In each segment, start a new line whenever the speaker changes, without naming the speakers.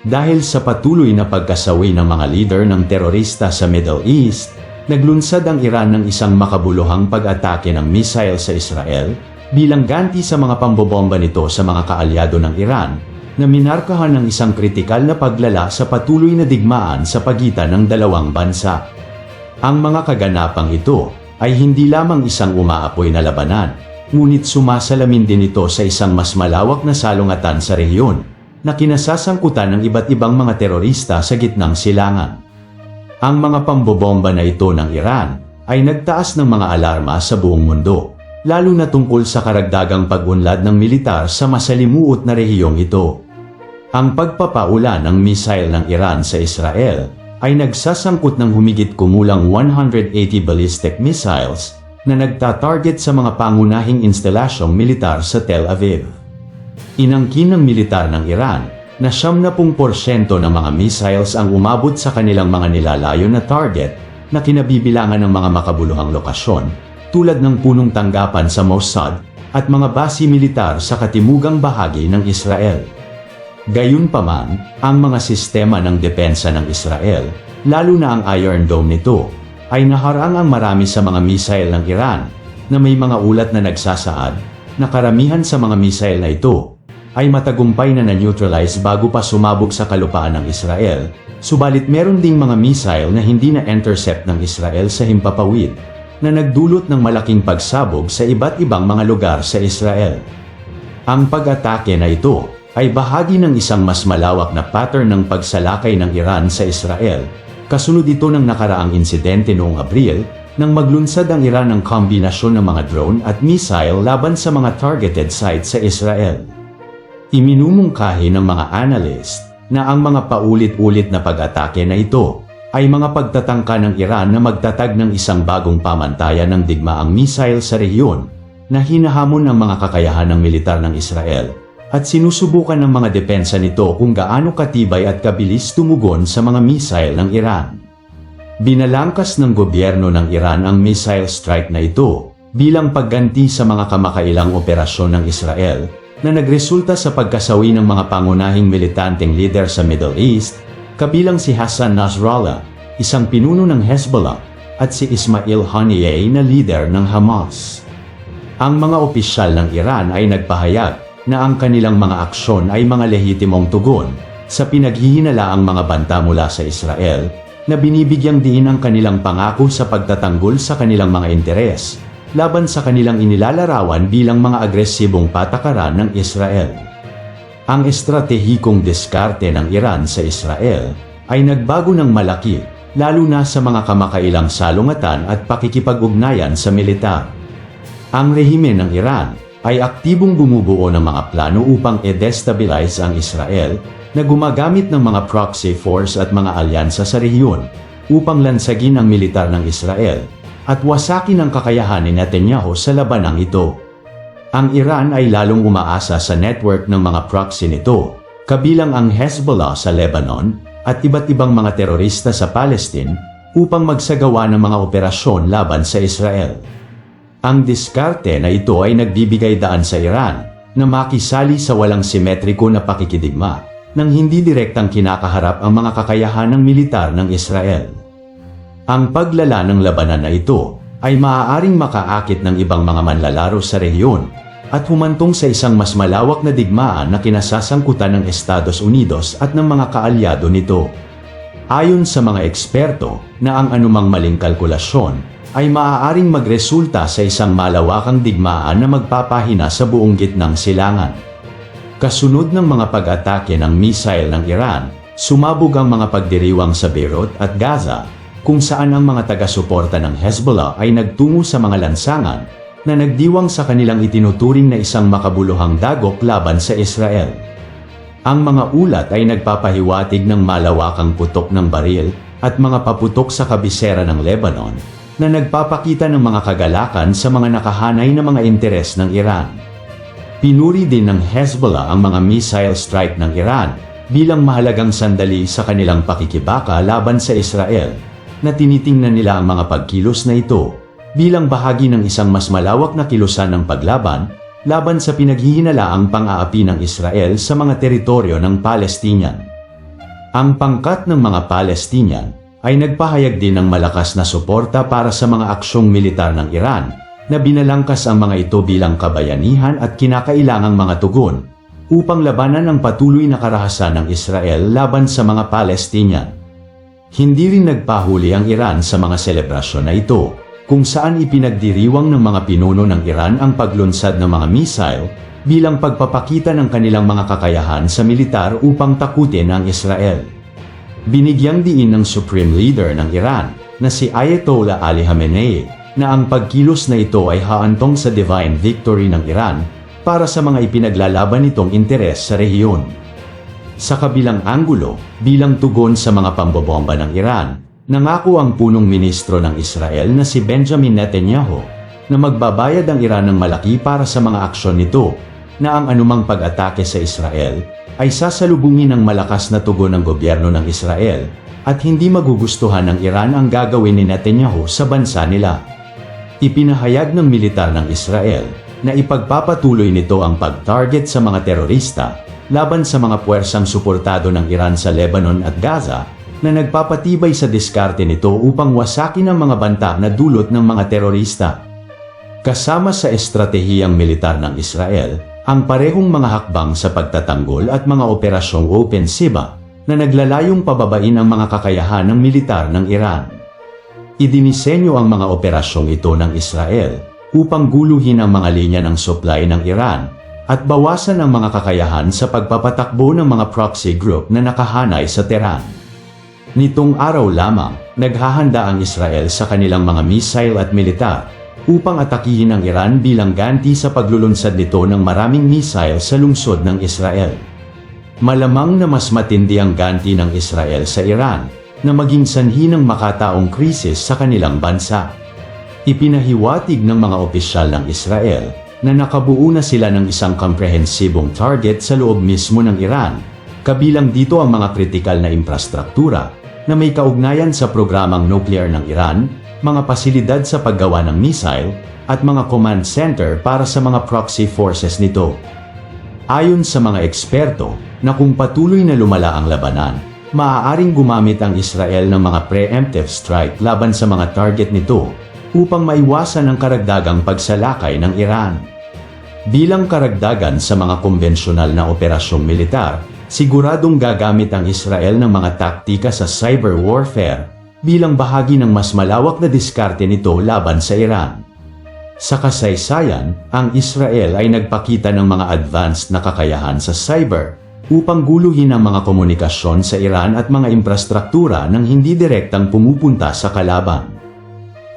Dahil sa patuloy na pagkasawi ng mga leader ng terorista sa Middle East, naglunsad ang Iran ng isang makabuluhang pag-atake ng missile sa Israel bilang ganti sa mga pambobomba nito sa mga kaalyado ng Iran na minarkahan ng isang kritikal na paglala sa patuloy na digmaan sa pagitan ng dalawang bansa. Ang mga kaganapang ito ay hindi lamang isang umaapoy na labanan, ngunit sumasalamin din ito sa isang mas malawak na salungatan sa rehiyon na kinasasangkutan ng iba't ibang mga terorista sa gitnang silangan. Ang mga pambobomba na ito ng Iran ay nagtaas ng mga alarma sa buong mundo, lalo na tungkol sa karagdagang pag-unlad ng militar sa masalimuot na rehiyong ito. Ang pagpapaula ng missile ng Iran sa Israel ay nagsasangkot ng humigit kumulang 180 ballistic missiles na nagtatarget sa mga pangunahing instalasyong militar sa Tel Aviv. Inangkin ng militar ng Iran na 70% ng mga missiles ang umabot sa kanilang mga nilalayo na target na kinabibilangan ng mga makabuluhang lokasyon tulad ng punong tanggapan sa Mossad at mga basi militar sa katimugang bahagi ng Israel. Gayunpaman, ang mga sistema ng depensa ng Israel, lalo na ang Iron Dome nito, ay naharang ang marami sa mga missile ng Iran na may mga ulat na nagsasaad na karamihan sa mga missile na ito ay matagumpay na na-neutralize bago pa sumabog sa kalupaan ng Israel, subalit meron ding mga missile na hindi na-intercept ng Israel sa himpapawid na nagdulot ng malaking pagsabog sa iba't ibang mga lugar sa Israel. Ang pag-atake na ito ay bahagi ng isang mas malawak na pattern ng pagsalakay ng Iran sa Israel. Kasunod ito ng nakaraang insidente noong Abril nang maglunsad ang Iran ng kombinasyon ng mga drone at missile laban sa mga targeted sites sa Israel. Iminumungkahi ng mga analyst na ang mga paulit-ulit na pag-atake na ito ay mga pagtatangka ng Iran na magtatag ng isang bagong pamantayan ng digmaang missile sa rehiyon na hinahamon ng mga kakayahan ng militar ng Israel at sinusubukan ng mga depensa nito kung gaano katibay at kabilis tumugon sa mga missile ng Iran. Binalangkas ng gobyerno ng Iran ang missile strike na ito bilang pagganti sa mga kamakailang operasyon ng Israel na nagresulta sa pagkasawi ng mga pangunahing militanteng leader sa Middle East, kabilang si Hassan Nasrallah, isang pinuno ng Hezbollah, at si Ismail Haniyeh na leader ng Hamas. Ang mga opisyal ng Iran ay nagpahayag na ang kanilang mga aksyon ay mga lehitimong tugon sa pinaghihinalaang mga banta mula sa Israel na binibigyang diin ang kanilang pangako sa pagtatanggol sa kanilang mga interes laban sa kanilang inilalarawan bilang mga agresibong patakaran ng Israel. Ang estratehikong diskarte ng Iran sa Israel ay nagbago ng malaki lalo na sa mga kamakailang salungatan at pakikipag-ugnayan sa militar. Ang rehime ng Iran ay aktibong bumubuo ng mga plano upang i-destabilize ang Israel na gumagamit ng mga proxy force at mga alyansa sa rehiyon upang lansagin ang militar ng Israel at wasakin ang kakayahan ni Netanyahu sa labanang ito. Ang Iran ay lalong umaasa sa network ng mga proxy nito, kabilang ang Hezbollah sa Lebanon at iba't ibang mga terorista sa Palestine upang magsagawa ng mga operasyon laban sa Israel. Ang diskarte na ito ay nagbibigay daan sa Iran na makisali sa walang simetriko na pakikidigma nang hindi direktang kinakaharap ang mga kakayahan ng militar ng Israel. Ang paglala ng labanan na ito ay maaaring makaakit ng ibang mga manlalaro sa rehiyon at humantong sa isang mas malawak na digmaan na kinasasangkutan ng Estados Unidos at ng mga kaalyado nito. Ayon sa mga eksperto na ang anumang maling kalkulasyon ay maaaring magresulta sa isang malawakang digmaan na magpapahina sa buong gitnang silangan. Kasunod ng mga pag-atake ng missile ng Iran, sumabog ang mga pagdiriwang sa Beirut at Gaza, kung saan ang mga taga-suporta ng Hezbollah ay nagtungo sa mga lansangan na nagdiwang sa kanilang itinuturing na isang makabuluhang dagok laban sa Israel. Ang mga ulat ay nagpapahiwatig ng malawakang putok ng baril at mga paputok sa kabisera ng Lebanon na nagpapakita ng mga kagalakan sa mga nakahanay na mga interes ng Iran. Pinuri din ng Hezbollah ang mga missile strike ng Iran bilang mahalagang sandali sa kanilang pakikibaka laban sa Israel na tinitingnan nila ang mga pagkilos na ito bilang bahagi ng isang mas malawak na kilusan ng paglaban laban sa pinaghihinalaang pang-aapi ng Israel sa mga teritoryo ng Palestinian. Ang pangkat ng mga Palestinian ay nagpahayag din ng malakas na suporta para sa mga aksyong militar ng Iran na binalangkas ang mga ito bilang kabayanihan at kinakailangang mga tugon upang labanan ang patuloy na karahasan ng Israel laban sa mga Palestinian. Hindi rin nagpahuli ang Iran sa mga selebrasyon na ito, kung saan ipinagdiriwang ng mga pinuno ng Iran ang paglunsad ng mga missile bilang pagpapakita ng kanilang mga kakayahan sa militar upang takutin ang Israel. Binigyang diin ng Supreme Leader ng Iran na si Ayatollah Ali Khamenei na ang pagkilos na ito ay haantong sa divine victory ng Iran para sa mga ipinaglalaban nitong interes sa rehiyon. Sa kabilang anggulo, bilang tugon sa mga pambobomba ng Iran, nangako ang punong ministro ng Israel na si Benjamin Netanyahu na magbabayad ang Iran ng malaki para sa mga aksyon nito na ang anumang pag-atake sa Israel ay sasalubungin ng malakas na tugon ng gobyerno ng Israel at hindi magugustuhan ng Iran ang gagawin ni Netanyahu sa bansa nila. Ipinahayag ng militar ng Israel na ipagpapatuloy nito ang pag-target sa mga terorista laban sa mga puwersang suportado ng Iran sa Lebanon at Gaza na nagpapatibay sa diskarte nito upang wasakin ang mga banta na dulot ng mga terorista. Kasama sa estratehiyang militar ng Israel, ang parehong mga hakbang sa pagtatanggol at mga operasyong opensiba na naglalayong pababain ang mga kakayahan ng militar ng Iran. Idinisenyo ang mga operasyong ito ng Israel upang guluhin ang mga linya ng supply ng Iran at bawasan ang mga kakayahan sa pagpapatakbo ng mga proxy group na nakahanay sa Tehran. Nitong araw lamang, naghahanda ang Israel sa kanilang mga missile at militar upang atakihin ang Iran bilang ganti sa paglulunsad nito ng maraming missile sa lungsod ng Israel. Malamang na mas matindi ang ganti ng Israel sa Iran na maging sanhi ng makataong krisis sa kanilang bansa. Ipinahiwatig ng mga opisyal ng Israel na nakabuo na sila ng isang komprehensibong target sa loob mismo ng Iran, kabilang dito ang mga kritikal na infrastruktura na may kaugnayan sa programang nuclear ng Iran, mga pasilidad sa paggawa ng missile, at mga command center para sa mga proxy forces nito. Ayon sa mga eksperto, na kung patuloy na lumala ang labanan, maaaring gumamit ang Israel ng mga preemptive strike laban sa mga target nito upang maiwasan ang karagdagang pagsalakay ng Iran. Bilang karagdagan sa mga konbensyonal na operasyong militar, siguradong gagamit ang Israel ng mga taktika sa cyber warfare bilang bahagi ng mas malawak na diskarte nito laban sa Iran. Sa kasaysayan, ang Israel ay nagpakita ng mga advanced na kakayahan sa cyber upang guluhin ang mga komunikasyon sa Iran at mga infrastruktura nang hindi direktang pumupunta sa kalaban.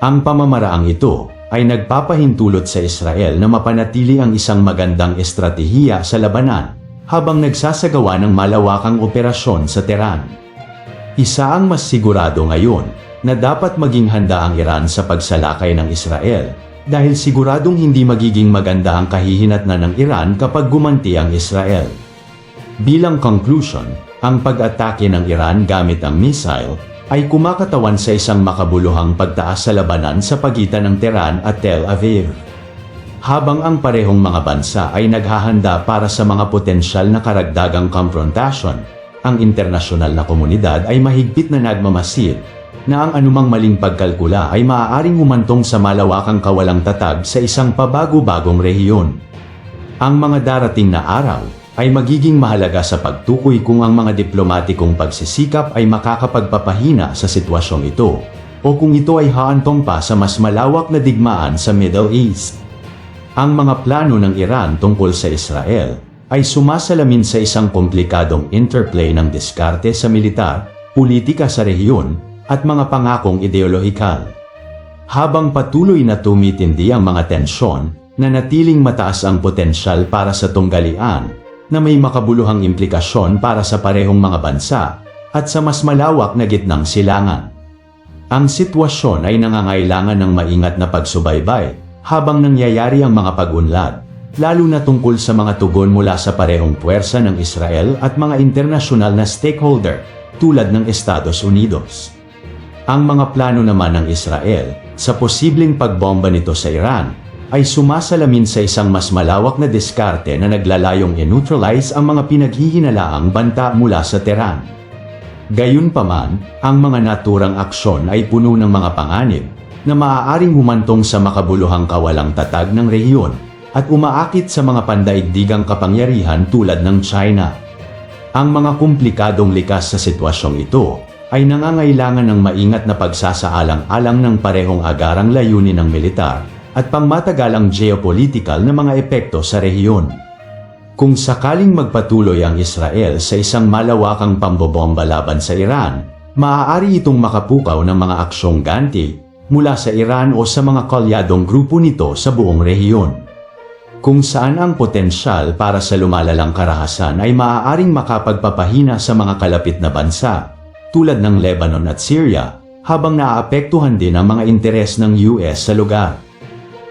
Ang pamamaraang ito ay nagpapahintulot sa Israel na mapanatili ang isang magandang estratehiya sa labanan habang nagsasagawa ng malawakang operasyon sa Tehran. Isa ang mas sigurado ngayon na dapat maging handa ang Iran sa pagsalakay ng Israel dahil siguradong hindi magiging maganda ang kahihinatnan ng Iran kapag gumanti ang Israel. Bilang conclusion, ang pag-atake ng Iran gamit ang missile ay kumakatawan sa isang makabuluhang pagtaas sa labanan sa pagitan ng Tehran at Tel Aviv. Habang ang parehong mga bansa ay naghahanda para sa mga potensyal na karagdagang konfrontasyon, ang internasyonal na komunidad ay mahigpit na nagmamasid na ang anumang maling pagkalkula ay maaaring humantong sa malawakang kawalang tatag sa isang pabago-bagong rehiyon. Ang mga darating na araw ay magiging mahalaga sa pagtukoy kung ang mga diplomatikong pagsisikap ay makakapagpapahina sa sitwasyong ito o kung ito ay haantong pa sa mas malawak na digmaan sa Middle East. Ang mga plano ng Iran tungkol sa Israel ay sumasalamin sa isang komplikadong interplay ng diskarte sa militar, politika sa rehiyon, at mga pangakong ideolohikal. Habang patuloy na tumitindi ang mga tensyon, nanatiling mataas ang potensyal para sa tunggalian na may makabuluhang implikasyon para sa parehong mga bansa at sa mas malawak na gitnang silangan. Ang sitwasyon ay nangangailangan ng maingat na pagsubaybay habang nangyayari ang mga pag-unlad, lalo na tungkol sa mga tugon mula sa parehong puwersa ng Israel at mga internasyonal na stakeholder tulad ng Estados Unidos. Ang mga plano naman ng Israel sa posibleng pagbomba nito sa Iran ay sumasalamin sa isang mas malawak na diskarte na naglalayong i-neutralize ang mga pinaghihinalaang banta mula sa Tehran. Gayunpaman, ang mga naturang aksyon ay puno ng mga panganib na maaaring humantong sa makabuluhang kawalang tatag ng rehiyon at umaakit sa mga pandaigdigang kapangyarihan tulad ng China. Ang mga komplikadong likas sa sitwasyong ito ay nangangailangan ng maingat na pagsasaalang-alang ng parehong agarang layunin ng militar at pangmatagalang geopolitical na mga epekto sa rehiyon. Kung sakaling magpatuloy ang Israel sa isang malawakang pambobomba laban sa Iran, maaari itong makapukaw ng mga aksyong ganti mula sa Iran o sa mga kalyadong grupo nito sa buong rehiyon. Kung saan ang potensyal para sa lumalalang karahasan ay maaaring makapagpapahina sa mga kalapit na bansa, tulad ng Lebanon at Syria, habang naaapektuhan din ang mga interes ng US sa lugar.